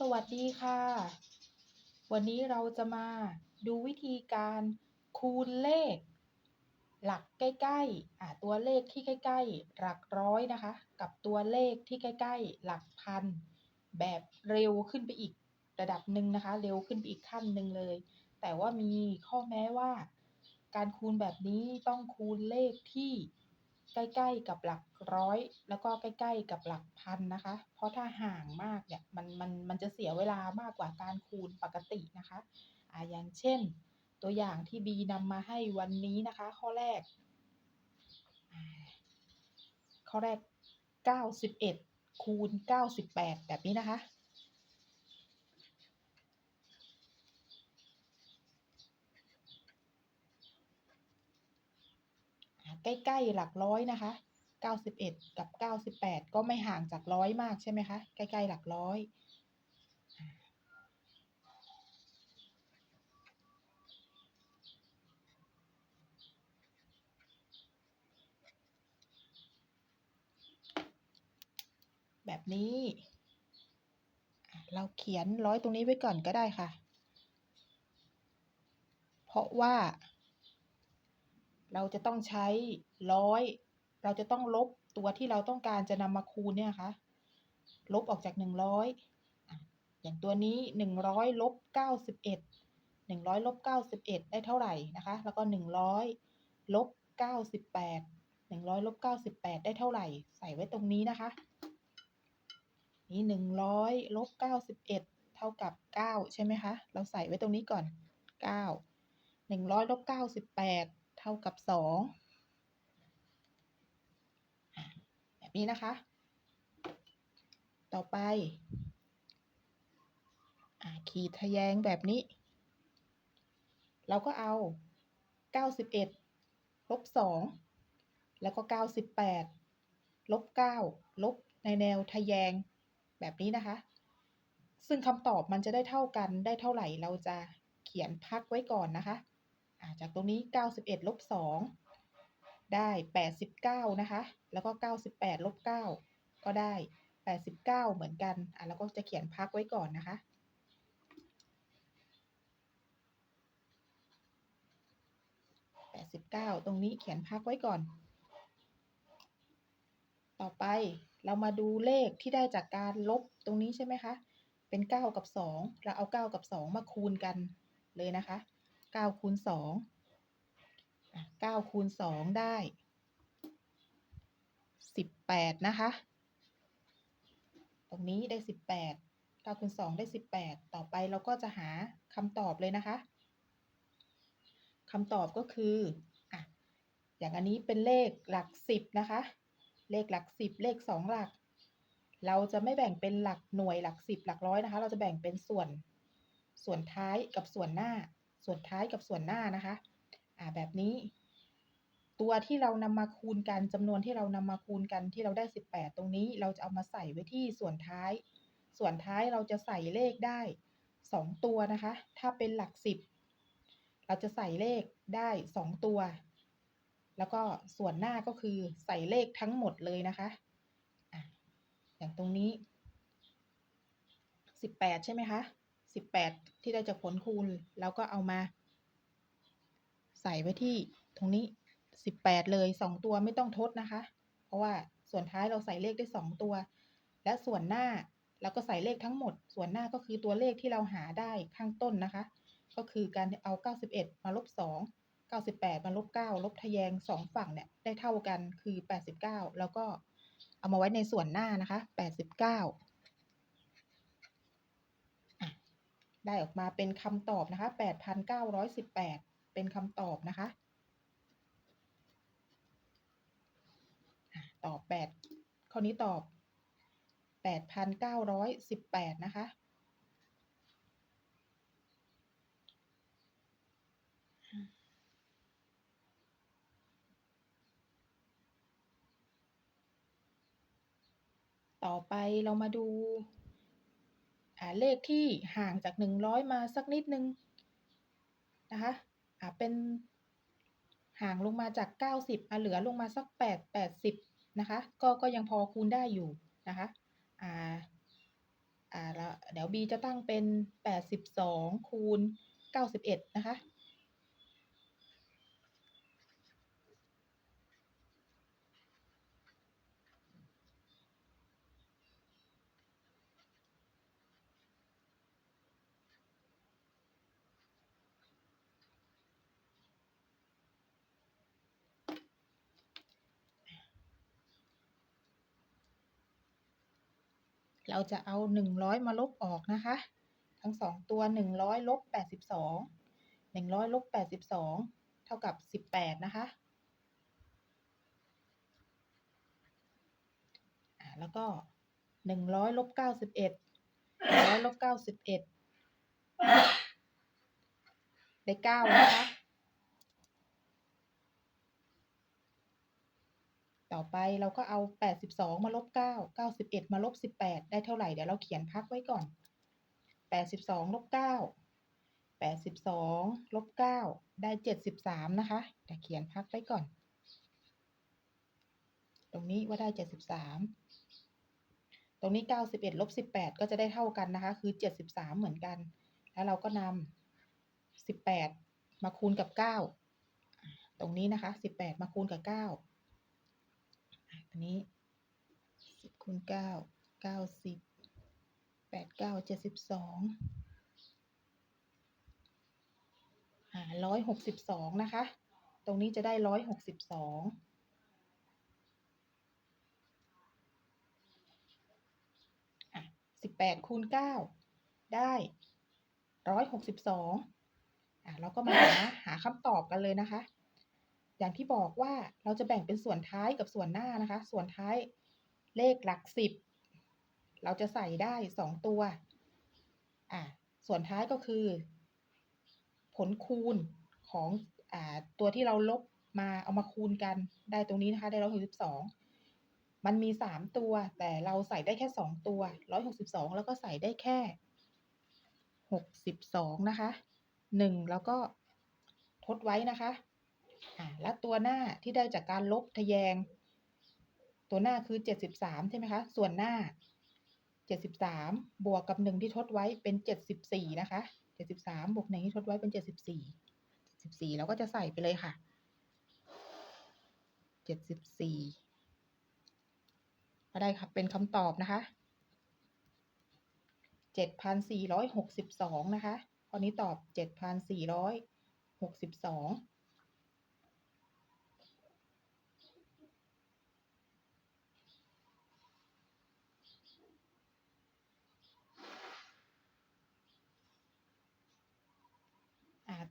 สวัสดีค่ะ วันนี้เราจะมาดูวิธีการคูณเลข หลักใกล้ๆอ่าตัวเลขที่ใกล้ ๆ หลักร้อยนะคะ กับตัวเลขที่ใกล้ ๆ หลักพัน แบบเร็วขึ้นไปอีกระดับหนึ่งนะคะ เร็วขึ้นไปอีกขั้นหนึ่งเลย แต่ว่ามีข้อแม้ว่า การคูณแบบนี้ต้องคูณเลขที่ ใกล้ๆกับหลักร้อย แล้วก็ใกล้ๆกับหลักพันนะคะ เพราะถ้าห่างมากเนี่ยมันมันมันจะเสียเวลามากกว่าการคูณปกตินะคะอ่าอย่างเช่น ตัวอย่างที่บีนำมาให้วันนี้นะคะ ข้อแรก ข้อแรก 91คูณ98 แบบนี้นะคะ ใกล้ๆหลักร้อยนะคะ 91 กับ 98 ก็ไม่ห่างจากร้อยมากใช่ไหมคะ ใกล้ๆหลักร้อย แบบนี้ เราเขียนร้อยตรงนี้ไว้ก่อนก็ได้ค่ะ เพราะว่า เราจะต้องใช้ร้อยเราจะต้องลบตัวที่เราต้องการจะนำมาคูณเนี่ยค่ะลบออกจากหนึ่งร้อยอย่างตัวนี้หนึ่งร้อยลบเก้าสิบเอ็ดหนึ่งร้อยลบเก้าสิบเอ็ดได้เท่าไหร่นะคะ แล้วก็หนึ่งร้อยลบเก้าสิบแปดหนึ่งร้อยลบเก้าสิบแปดได้เท่าไหร่ ใส่ไว้ตรงนี้นะคะ นี่หนึ่งร้อยลบเก้าสิบเอ็ดเท่ากับเก้าใช่ไหมคะ เราใส่ไว้ตรงนี้ก่อนเก้าหนึ่งร้อยลบเก้าสิบแปด ท่ากับสองแบบนี้นะคะ ต่อไปขีดทะแยงแบบนี้ เราก็เอาเก้าสิบเอ็ดลบสองแล้วก็เก้าสิบแปดลบเก้าลบในแนวทะแยงแบบนี้นะคะ ซึ่งคำตอบมันจะได้เท่ากันได้เท่าไหร่เราจะเขียนพักไว้ก่อนนะคะ จากตรงนี้ 91ลบ2ได้ 89 นะคะ แล้วก็ 98ลบ9ก็ได้ 89 เหมือนกันอะแล้วก็จะเขียนพักไว้ก่อนนะคะ89 ตรงนี้เขียนพักไว้ก่อน ต่อไปเรามาดูเลขที่ได้จากการลบตรงนี้ใช่ไหมคะ เป็น 9 กับ 2 เราเอา 9 กับ 2 มาคูณกันเลยนะคะ 9คูณ2 9คูณ2ได้18นะคะ ตรงนี้ได้18 9คูณ2ได้18ต่อไปเราก็จะหาคำตอบเลยนะคะคำตอบก็คืออะอย่างอันนี้เป็นเลขหลัก10นะคะ เลขหลัก10เลข2หลัก เราจะไม่แบ่งเป็นหลักหน่วยหลัก10หลักร้อยนะคะ เราจะแบ่งเป็นส่วนส่วนท้ายกับส่วนหน้า ส่วนท้ายกับส่วนหน้านะคะ อ่าแบบนี้ ตัวที่เรานำมาคูณกันจำนวนที่เรานำมาคูณกันที่เราได้ 18 ตรงนี้เราจะเอามาใส่ไว้ที่ส่วนท้าย ส่วนท้ายเราจะใส่เลขได้ 2 ตัวนะคะ ถ้าเป็นหลัก 10 เราจะใส่เลขได้ 2 ตัว แล้วก็ส่วนหน้าก็คือใส่เลขทั้งหมดเลยนะคะอะอย่างตรงนี้ 18 ใช่ไหมคะ 18 ที่ได้จากผลคูณเราก็เอามา ใส่ไว้ที่ตรงนี้18เลย2ตัวไม่ต้องทดนะคะ เพราะว่าส่วนท้ายเราใส่เลขได้2ตัว และส่วนหน้าเราก็ใส่เลขทั้งหมด ส่วนหน้าก็คือตัวเลขที่เราหาได้ข้างต้นนะคะ ก็คือการเอา 91 มาลบ 2 98 มาลบ 9 ลบทะแยง 2 ฝั่งเนี่ยได้เท่ากันคือ 89 แล้วก็เอามาไว้ในส่วนหน้านะคะ 89 ได้ออกมาเป็นคำตอบนะคะ 8,918 เป็นคำตอบนะคะ ตอบ 8 ข้อนี้ตอบ 8,918 นะคะต่อไปเรามาดู เลขที่ห่างจาก 100 มาสักนิดนึงนะคะอ่าเป็นห่างลงมาจาก 90อะเหลือลงมาสัก 8 80 นะคะ ก็ก็ยังพอคูณได้อยู่นะคะอ่าอ่าแล้วเดี๋ยว b จะตั้งเป็น 82 คูณ 91 นะคะ เราจะเอา 100 มาลบออกนะคะ ทั้งสองตัว 100ลบ82 100ลบ82 เท่ากับ 18 นะคะ แล้วก็ 100ลบ91 100ลบ91 ได้9นะคะ ต่อไปเราก็เอา 82 มาลบ 9 91 มาลบ 18 ได้เท่าไหร่ เดี๋ยวเราเขียนพักไว้ก่อน 82ลบ9 82ลบ9ได้ 73 นะคะแต่เขียนพักไว้ก่อน ตรงนี้ว่าได้ 73 ตรงนี้ 91ลบ18 ก็จะได้เท่ากันนะคะ คือ 73 เหมือนกัน แล้วเราก็นำ18 มาคูณกับ 9 ตรงนี้นะคะ 18 มาคูณกับ 9 อันนี้สิบคูณเก้าเก้าสิบแปดเก้าเจ็ดสิบสองอ่าร้อยหกสิบสองนะคะ ตรงนี้จะได้ร้อยหกสิบสองสิบแปดคูณเก้าได้ร้อยหกสิบสองอะเราก็มาหาหาคำตอบกันเลยนะคะ อย่างที่บอกว่าเราจะแบ่งเป็นส่วนท้ายกับส่วนหน้านะคะ ส่วนท้ายเลขหลักสิบเราจะใส่ได้สองตัว อ่าส่วนท้ายก็คือ ผลคูณของอ่าตัวที่เราลบมาเอามาคูณกันได้ตรงนี้นะคะได้ร้อยหกสิบสองมันมีสามตัว แต่เราใส่ได้แค่สองตัวร้อยหกสิบสองแล้วก็ใส่ได้แค่หกสิบสองนะคะหนึ่งแล้วก็ทดไว้นะคะ อ่าแล้วตัวหน้าที่ได้จากการลบทะแยง ตัวหน้าคือเจ็ดสิบสามใช่ไหมคะ ส่วนหน้าเจ็ดสิบสามบวกกับหนึ่งที่ทดไว้เป็นเจ็ดสิบสี่นะคะเจ็ดสิบสามบวกหนึ่งที่ทดไว้เป็นเจ็ดสิบสี่สิบสี่เราก็จะใส่ไปเลยค่ะเจ็ดสิบสี่ก็ได้ค่ะเป็นคำตอบนะคะเจ็ดพันสี่ร้อยหกสิบสองนะคะข้อนี้ตอบเจ็ดพันสี่ร้อยหกสิบสอง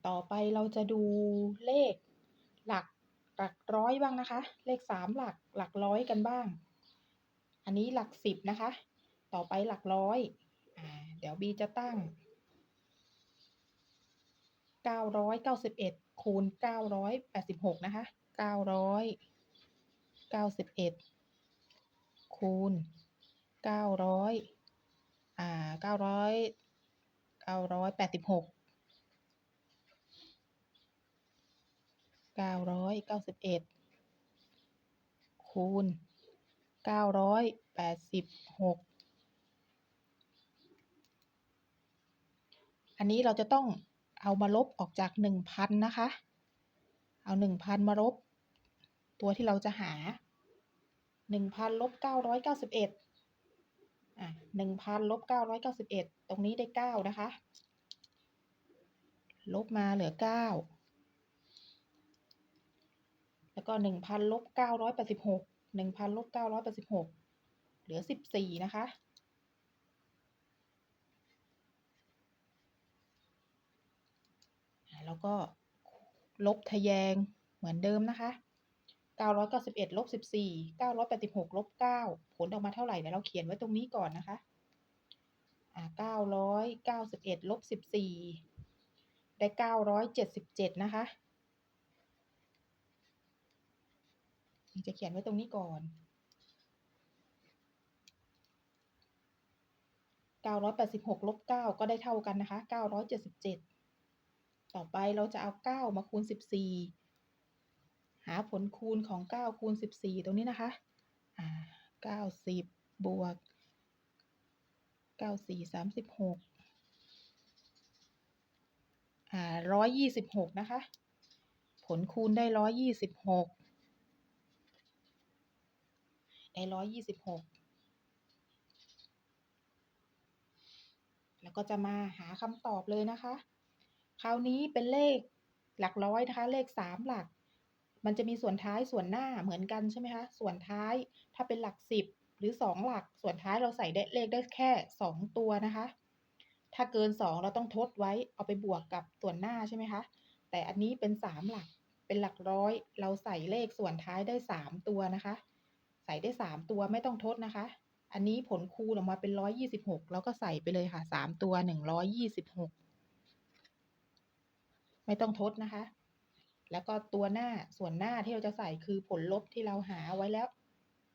ต่อไปเราจะดูเลขหลักหลักร้อยบ้างนะคะ เลขสามหลักหลักร้อยกันบ้าง อันนี้หลักสิบนะคะ ต่อไปหลักร้อยอเดี๋ยวบีจะตั้งเก้าร้อยเก้าสิบเอ็ดคูณเก้าร้อยแปดสิบหกนะคะเก้าร้อยเก้าสิบเอ็ดคูณเก้าร้อยอ่าเก้าร้อยเก้าร้อยแปดสิบหก เก้าร้อยเก้าสิบเอ็ดคูณเก้าร้อยแปดสิบหกอันนี้เราจะต้องเอามาลบออกจากหนึ่งพันนะคะ เอาหนึ่งพันมาลบ ตัวที่เราจะหาหนึ่งพันลบเก้าร้อยเก้าสิบเอ็ดอะหนึ่งพันลบเก้าร้อยเก้าสิบเอ็ดตรงนี้ได้เก้านะคะ ลบมาเหลือเก้า แล้วก็หนึ่งพันลบเก้าร้อยแปดสิบหกหนึ่งพันลบเก้าร้อยแปดสิบหกเหลือสิบสี่นะคะ แล้วก็ลบทะแยงเหมือนเดิมนะคะเก้าร้อยเก้าสิบเอ็ดลบสิบสี่เก้าร้อยแปดสิบหกลบเก้าผลออกมาเท่าไหร่เดี๋ยวเราเขียนไว้ตรงนี้ก่อนนะคะอ่าเก้าร้อยเก้าสิบเอ็ดลบสิบสี่ได้เก้าร้อยเจ็ดสิบเจ็ดนะคะ จะเขียนไว้ตรงนี้ก่อน986ลบ9ก็ได้เท่ากันนะคะ 977 ต่อไปเราจะเอา 9 มาคูณ 14 หาผลคูณของ 9 คูณ 14 ตรงนี้นะคะอ่า90 บวกเก้าสี่สามสิบหกอ่าร้อยยี่สิบหกนะคะ ผลคูณได้ร้อยยี่สิบหก ได้ร้อยยี่สิบหกแล้วก็จะมาหาคำตอบเลยนะคะ คราวนี้เป็นเลขหลักร้อยนะคะ เลขสามหลัก มันจะมีส่วนท้ายส่วนหน้าเหมือนกันใช่ไหมคะ ส่วนท้ายถ้าเป็นหลักสิบหรือสองหลัก ส่วนท้ายเราใส่ได้เลขได้แค่สองตัวนะคะ ถ้าเกินสองเราต้องทดไว้เอาไปบวกกับส่วนหน้าใช่ไหมคะ แต่อันนี้เป็นสามหลัก เป็นหลักร้อย เราใส่เลขส่วนท้ายได้สามตัวนะคะ ใส่ได้สามตัวไม่ต้องทดนะคะ อันนี้ผลคูณออกมาเป็นร้อยยี่สิบหกเราก็ใส่ไปเลยค่ะสามตัวหนึ่งร้อยยี่สิบหกไม่ต้องทดนะคะ แล้วก็ตัวหน้าส่วนหน้าที่เราจะใส่คือผลลบที่เราหาไว้แล้ว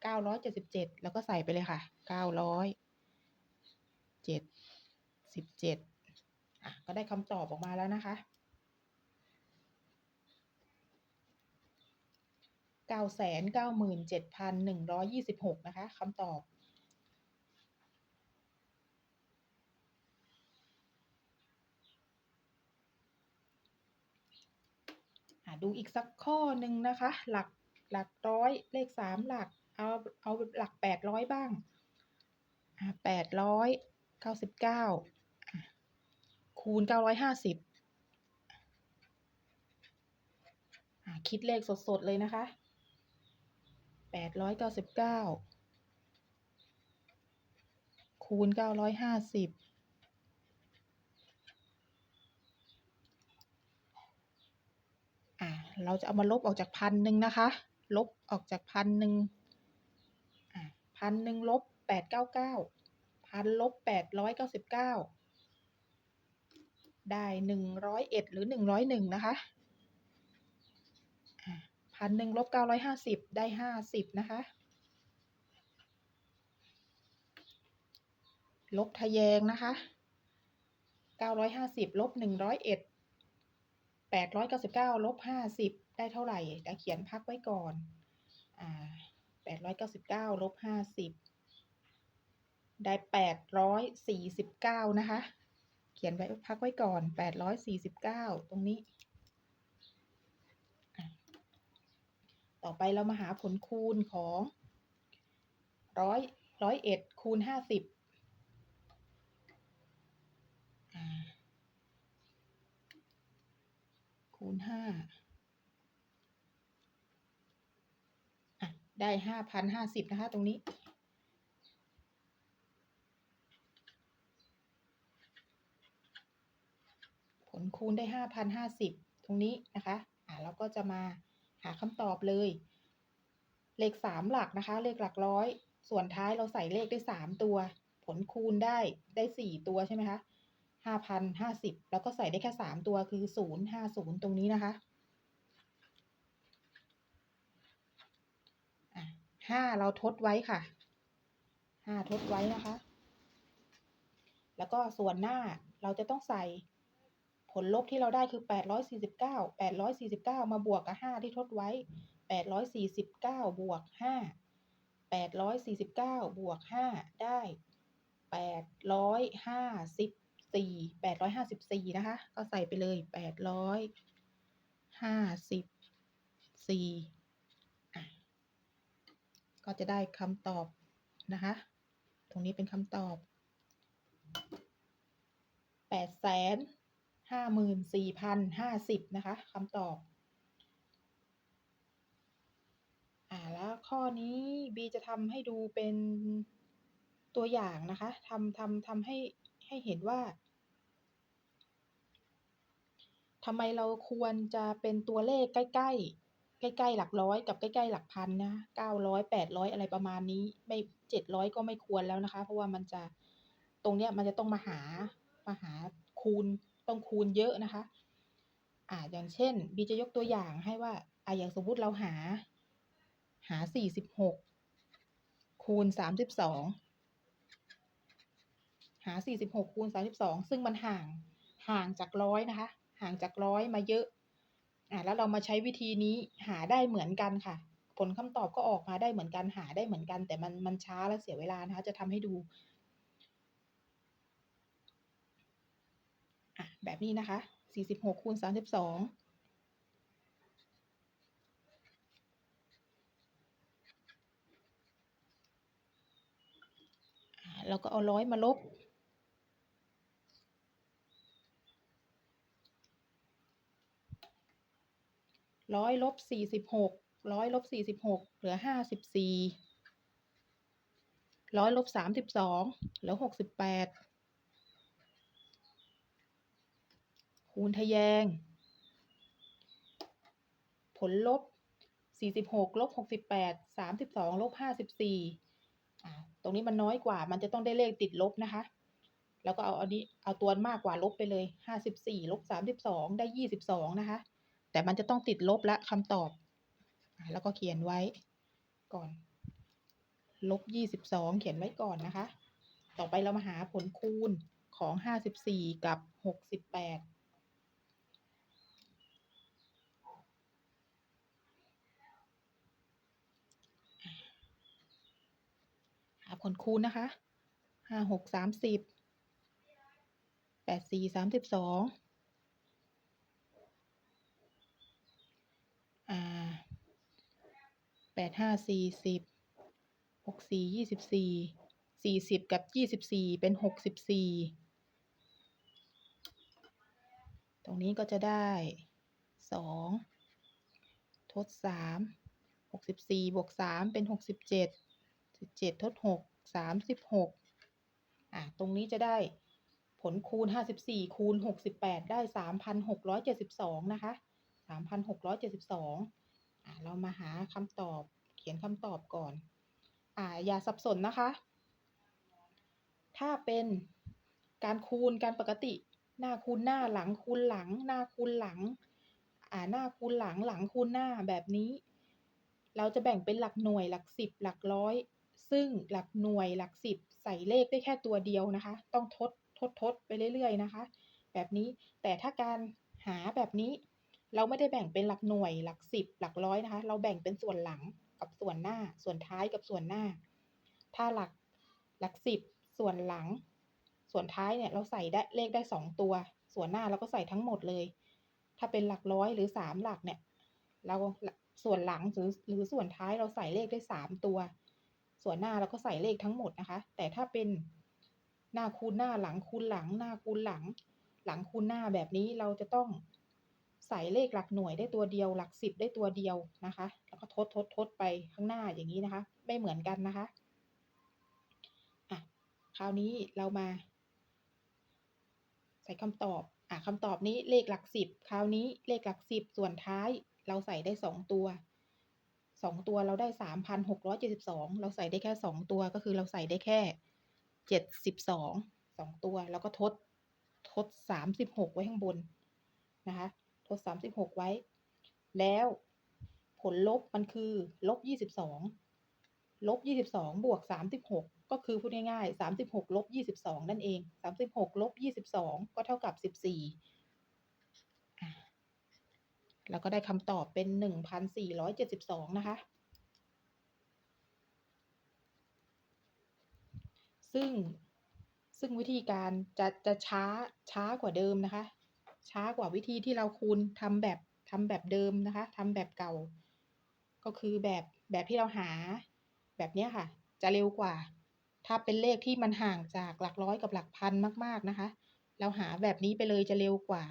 เก้าร้อยเจ็ดสิบเจ็ดแล้วก็ใส่ไปเลยค่ะเก้าร้อยเจ็ดสิบเจ็ดอะก็ได้คำตอบออกมาแล้วนะคะ เก้าแสนเก้าหมื่นเจ็ดพันหนึ่งร้อยยี่สิบหกนะคะคำตอบ ดูอีกสักข้อหนึ่งนะคะ หลักหลักร้อยเลขสามหลัก เอาเอาหลักแปดร้อยบ้างแปดร้อยเก้าสิบเก้าคูณเก้าร้อยห้าสิบคิดเลขสดๆเลยนะคะ แปดร้อยเก้าสิบเก้าคูณเก้าร้อยห้าสิบอ่าเราจะเอามาลบออกจากพันหนึ่งนะคะ ลบออกจากพันหนึ่งอ่าพันหนึ่งลบแปดเก้าเก้าพันลบแปดร้อยเก้าสิบเก้าได้หนึ่งร้อยเอ็ดหรือหนึ่งร้อยหนึ่งนะคะ พันหนึ่งลบเก้าร้อยห้าสิบได้ห้าสิบนะคะ ลบทะแยงนะคะเก้าร้อยห้าสิบลบหนึ่งร้อยเอ็ดแปดร้อยเก้าสิบเก้าลบห้าสิบได้เท่าไหร่เดี๋ยวเขียนพักไว้ก่อนอ่าแปดร้อยเก้าสิบเก้าลบห้าสิบได้แปดร้อยสี่สิบเก้านะคะ เขียนไว้พักไว้ก่อนแปดร้อยสี่สิบเก้าตรงนี้อะ ต่อไปเรามาหาผลคูณของร้อยร้อยเอ็ดคูณห้าสิบคูณห้าได้ห้าพันห้าสิบนะคะ ตรงนี้ ผลคูณได้ห้าพันห้าสิบตรงนี้นะคะ อะเราก็จะมา หาคำตอบเลย เลขสามหลักนะคะ เลขหลักร้อย ส่วนท้ายเราใส่เลขได้สามตัว ผลคูณได้ได้สี่ตัวใช่ไหมคะห้าพันห้าสิบแล้วก็ใส่ได้แค่สามตัวคือศูนย์ห้าศูนย์ตรงนี้นะคะอะห้าเราทดไว้ค่ะห้าทดไว้นะคะ แล้วก็ส่วนหน้าเราจะต้องใส่ ผลลบที่เราได้คือแปดร้อยสี่สิบเก้าแปดร้อยสี่สิบเก้ามาบวกกับห้าที่ทดไว้แปดร้อยสี่สิบเก้าบวกห้าแปดร้อยสี่สิบเก้าบวกห้าได้แปดร้อยห้าสิบสี่แปดร้อยห้าสิบสี่นะคะ ก็ใส่ไปเลยแปดร้อยห้าสิบสี่ก็จะได้คำตอบนะคะ ตรงนี้เป็นคำตอบแปดแสน ห้าหมื่นสี่พันห้าสิบนะคะคำตอบ อ่าแล้วข้อนี้บีจะทำให้ดูเป็นตัวอย่างนะคะทำทำทำให้ให้เห็นว่าทำไมเราควรจะเป็นตัวเลขใกล้ๆ ใกล้ๆ หลักร้อยกับใกล้ๆ หลักพันนะเก้าร้อยแปดร้อยอะไรประมาณนี้ ไม่เจ็ดร้อยก็ไม่ควรแล้วนะคะ เพราะว่ามันจะตรงเนี้ยมันจะต้องมาหามาหาคูณ ต้องคูณเยอะนะคะ อ่าอย่างเช่นบีจะยกตัวอย่างให้ว่าอ่าอย่างสมมติเราหา หาสี่สิบหกคูณสามสิบสองหาสี่สิบหกคูณสามสิบสองซึ่งมันห่างห่างจากร้อยนะคะ ห่างจากร้อยมาเยอะอ่าแล้วเรามาใช้วิธีนี้หาได้เหมือนกันค่ะ ผลคำตอบก็ออกมาได้เหมือนกันหาได้เหมือนกัน แต่มันมันช้าและเสียเวลานะคะ จะทำให้ดู แบบนี้นะคะ 46คูณ32อ่าเราก็เอาร้อยมาลบ ร้อยลบสี่สิบหก ร้อยลบสี่สิบหก เหลือห้าสิบสี่ ร้อยลบสามสิบสอง เหลือหกสิบแปด คูณทะแยง ผลลบ 46ลบ68 32ลบ54ตรงนี้มันน้อยกว่า มันจะต้องได้เลขติดลบนะคะ แล้วก็เอาอันนี้เอาตัวมากกว่าลบไปเลย 54ลบ32 ได้ 22 นะคะ แต่มันจะต้องติดลบละคำตอบ แล้วก็เขียนไว้ก่อน ลบ 22 เขียนไว้ก่อนนะคะ ต่อไปเรามาหาผลคูณของ 54 กับ 68 ผลคูณนะคะห้าหกสามสิบแปดสี่สามสิบสองอ่าแปดห้าสี่สิบหกสี่ยี่สิบสี่สี่สิบกับยี่สิบสี่เป็นหกสิบสี่ตรงนี้ก็จะได้สองทดสามหกสิบสี่บวกสามเป็นหกสิบเจ็ด สิบเจ็ดทดหกสามสิบหกอะตรงนี้จะได้ผลคูณห้าสิบสี่คูณหกสิบแปดได้สามพันหกร้อยเจ็ดสิบสองนะคะสามพันหกร้อยเจ็ดสิบสองอะเรามาหาคำตอบเขียนคำตอบก่อนอ่าอย่าสับสนนะคะ ถ้าเป็นการคูณการปกติ หน้าคูณหน้าหลังคูณหลัง หน้าคูณหลังอ่าหน้าคูณหลังหลังคูณหน้าแบบนี้ เราจะแบ่งเป็นหลักหน่วยหลักสิบหลักร้อย ซึ่งหลักหน่วยหลักสิบใส่เลขได้แค่ตัวเดียวนะคะ ต้องทดทดทดไปเรื่อยๆนะคะ แบบนี้แต่ถ้าการหาแบบนี้ เราไม่ได้แบ่งเป็นหลักหน่วยหลักสิบหลักร้อยนะคะ เราแบ่งเป็นส่วนหลังกับส่วนหน้า ส่วนท้ายกับส่วนหน้า ถ้าหลักหลักสิบส่วนหลัง ส่วนท้ายเนี่ยเราใส่ได้เลขได้สองตัว ส่วนหน้าเราก็ใส่ทั้งหมดเลย ถ้าเป็นหลักร้อยหรือสามหลักเนี่ย เราส่วนหลังหรือหรือส่วนท้ายเราใส่เลขได้สามตัว ส่วนหน้าเราก็ใส่เลขทั้งหมดนะคะ แต่ถ้าเป็นหน้าคูณหน้าหลังคูณหลัง หน้าคูณหลัง หลังคูณหน้าแบบนี้เราจะต้องใส่เลขหลักหน่วยได้ตัวเดียว หลักสิบได้ตัวเดียวนะคะ แล้วก็ทดทดทดไปข้างหน้าอย่างนี้นะคะ ไม่เหมือนกันนะคะอะคราวนี้เรามา ใส่คำตอบอะคำตอบนี้เลขหลักสิบคราวนี้เลขหลักสิบส่วนท้ายเราใส่ได้สองตัว สองตัวเราได้สามพันหกร้อยเจ็ดสิบสองเราใส่ได้แค่สองตัวก็คือเราใส่ได้แค่เจ็ดสิบสองสองตัวแล้วก็ทดทดสามสิบหกไว้ข้างบนนะคะทดสามสิบหกไว้ แล้วผลลบมันคือลบยี่สิบสองลบยี่สิบสองบวกสามสิบหกก็คือพูดง่ายๆสามสิบหกลบยี่สิบสองนั่นเองสามสิบหกลบยี่สิบสองก็เท่ากับสิบสี่ แล้วก็ได้คำตอบเป็นหนึ่งพันสี่ร้อยเจ็ดสิบสองนะคะ ซึ่งซึ่งวิธีการจะจะช้าช้ากว่าเดิมนะคะ ช้ากว่าวิธีที่เราคูณทำแบบทำแบบเดิมนะคะทำแบบเก่า ก็คือแบบแบบที่เราหาแบบนี้ค่ะ จะเร็วกว่า ถ้าเป็นเลขที่มันห่างจากหลักร้อยกับหลักพันมาก ๆนะคะ เราหาแบบนี้ไปเลยจะเร็วกว่า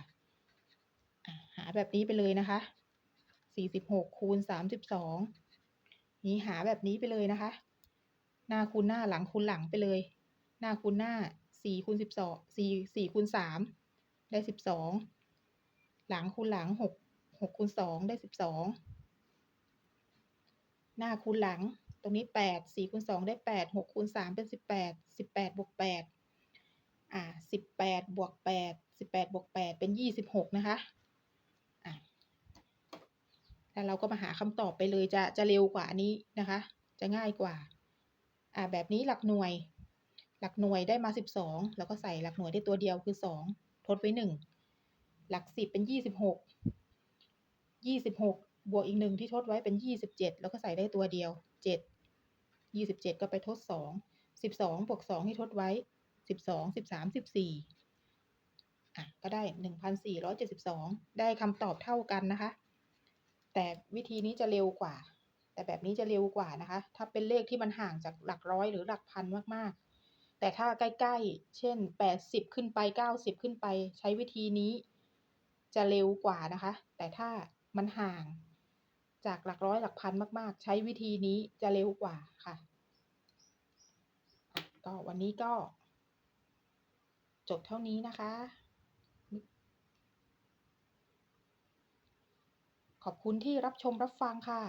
หาแบบนี้ไปเลยนะคะสี่สิบหกคูณสามสิบสองนี้หาแบบนี้ไปเลยนะคะ หน้าคูณหน้าหลังคูณหลังไปเลย หน้าคูณหน้าสี่คูณสิบสองสี่สี่คูณสามได้สิบสองหลังคูณหลังหกหกคูณสองได้สิบสองหน้าคูณหลังตรงนี้แปดสี่คูณสองได้แปดหกคูณสามเป็นสิบแปดสิบแปดบวกแปดอ่าสิบแปดบวกแปดสิบแปดบวกแปดเป็นยี่สิบหกนะคะ แล้วเราก็มาหาคำตอบไปเลยจะจะเร็วกว่าอันนี้นะคะ จะง่ายกว่า อ่าแบบนี้หลักหน่วย หลักหน่วยได้มาสิบสองแล้วก็ใส่หลักหน่วยได้ตัวเดียวคือสองทดไว้หนึ่งหลักสิบเป็นยี่สิบหกยี่สิบหกบวกอีกหนึ่งที่ทดไว้เป็นยี่สิบเจ็ดแล้วก็ใส่ได้ตัวเดียวเจ็ดยี่สิบเจ็ดก็ไปทดสองสิบสองบวกสองที่ทดไว้สิบสองสิบสามสิบสี่อะก็ได้หนึ่งพันสี่ร้อยเจ็ดสิบสองได้คำตอบเท่ากันนะคะ แต่วิธีนี้จะเร็วกว่า แต่แบบนี้จะเร็วกว่านะคะ ถ้าเป็นเลขที่มันห่างจากหลักร้อยหรือหลักพันมากๆ แต่ถ้าใกล้ๆ เช่นแปดสิบขึ้นไปเก้าสิบขึ้นไป ใช้วิธีนี้จะเร็วกว่านะคะ แต่ถ้ามันห่างจากหลักร้อยหลักพันมากๆ ใช้วิธีนี้จะเร็วกว่าค่ะ ก็วันนี้ก็ จบเท่านี้นะคะ ขอบคุณที่รับชมรับฟังค่ะ